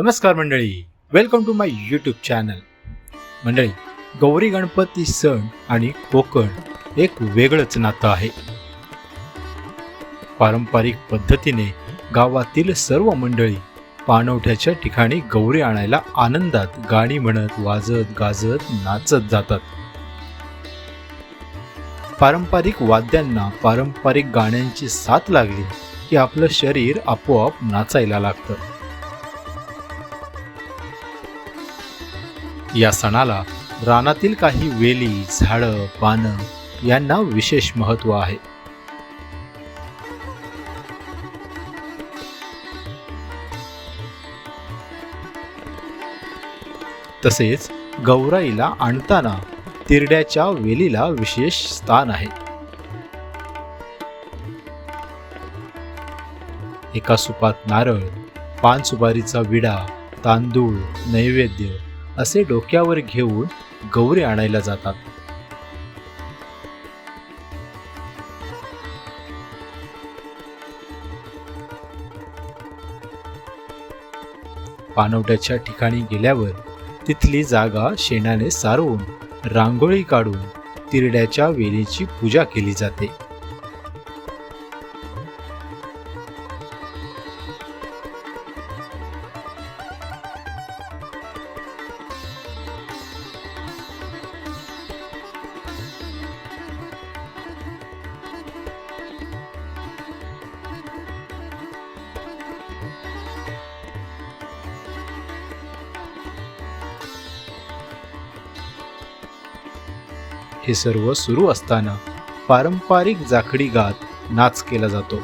नमस्कार मंडळी. Welcome to my YouTube channel मंडळी गौरी गणपती सण आणि कोकण एक वेगळंच नातं आहे. पारंपरिक पद्धतीने गावातील सर्व मंडळी पाणवठ्याच्या ठिकाणी गौरी आणायला आनंदात गाणी म्हणत वाजत गाजत नाचत जातात. पारंपरिक वाद्यांना पारंपरिक गाण्यांची साथ लागली की आपलं शरीर आपोआप नाचायला लागतं. या सणाला रानातील काही वेली झाडं पानं यांना विशेष महत्त्व आहे. तसेच गौराईला आणताना तिरड्याच्या वेलीला विशेष स्थान आहे. एका सुपात नारळ पान सुपारीचा विडा तांदूळ नैवेद्य असे डोक्यावर घेऊन गौरी आणायला जातात. पानवट्याच्या ठिकाणी गेल्यावर तिथली जागा शेणाने सारवून रांगोळी काढून तिरड्याच्या वेलीची पूजा केली जाते. हे सर्व सुरू असताना पारंपरिक जाखडी गात नाच केला जातो.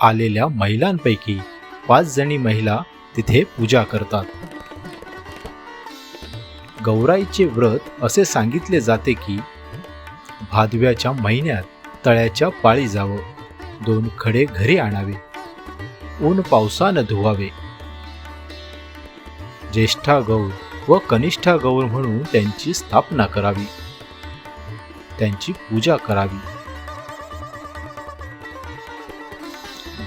आलेल्या महिलांपैकी पाच जणी महिला तिथे पूजा करतात. गौराईचे व्रत असे सांगितले जाते की भादव्याच्या महिन्यात तळ्याच्या पाळी जावं दोन खडे घरी आणावे ऊन पावसानं धुवावे. ज्येष्ठा गौर व कनिष्ठा गौर म्हणून त्यांची स्थापना करावी. त्यांची पूजा करावी.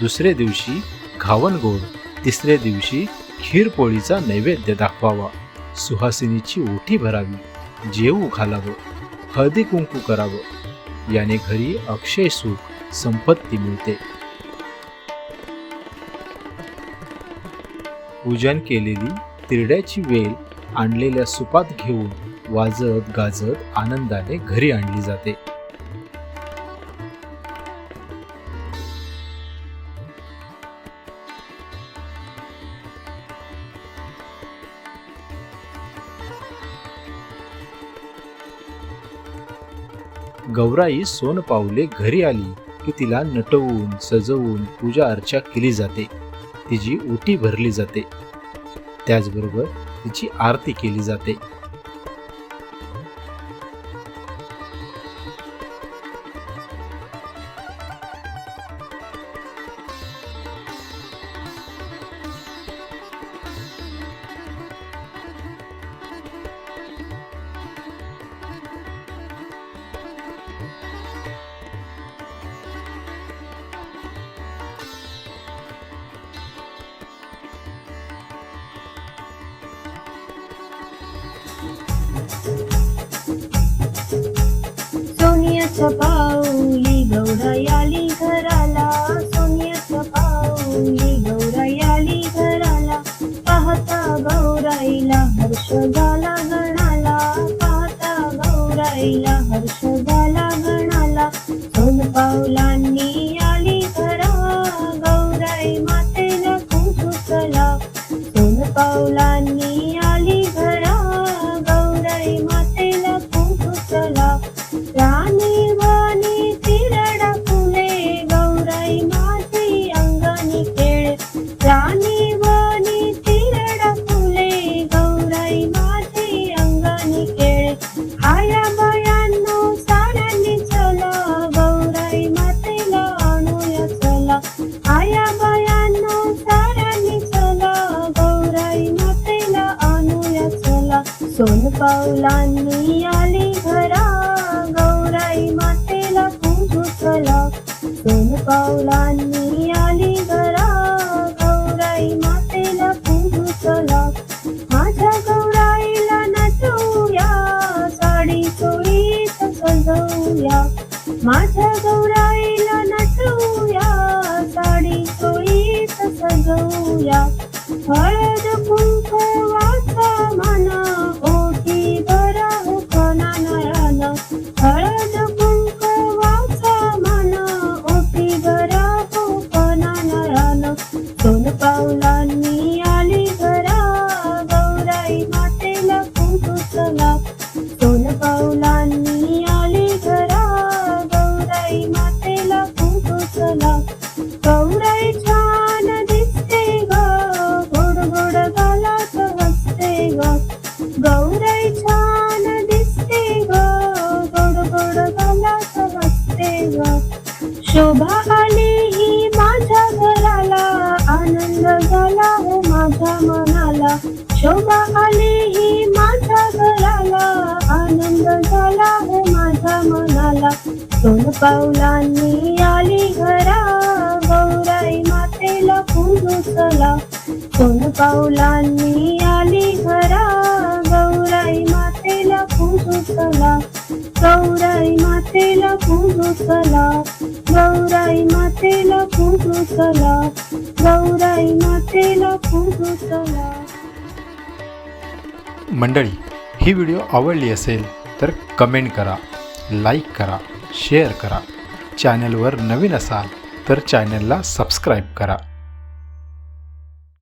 दुसरे दिवशी घावणगोड तिसरे दिवशी खीरपोळीचा नैवेद्य दाखवावा. सुहासिनीची ओठी भरावी जेवू घालावं हळदी कुंकू करावं. याने घरी अक्षय सुख संपत्ती मिळते. पूजन केलेली तिरड्याची वेल आणलेल्या सुपात घेऊन वाजत गाजत आनंदाने घरी आणली जाते. गौराई सोनपावले घरी आली की तिला नटवून सजवून पूजा अर्चा केली जाते. तिची ओटी भरली जाते. त्याचबरोबर तिची आरती केली जाते. सोनियाच्या पाऊली गौरायाली घराला सोनियाच्या पाऊली गौरायाली घराला. पाहता गौराईला हर्ष झाला. গৌরা মাথা গৌরা मनाला सोन पावलांनी आली घरा गौराई मातेला पूजू चला. सोन पावलांनी आली घरा गौराई मातेला पूजू चला. गौराई मातेला पूजू चला. गौराई मातेला पूजू चला. गौराई मातेला पूजू चला. मंडळी ही व्हिडिओ आवडली असेल तर कमेंट करा. लाईक करा शेअर करा. चॅनलवर नवीन असाल तर चॅनलला सबस्क्राईब करा.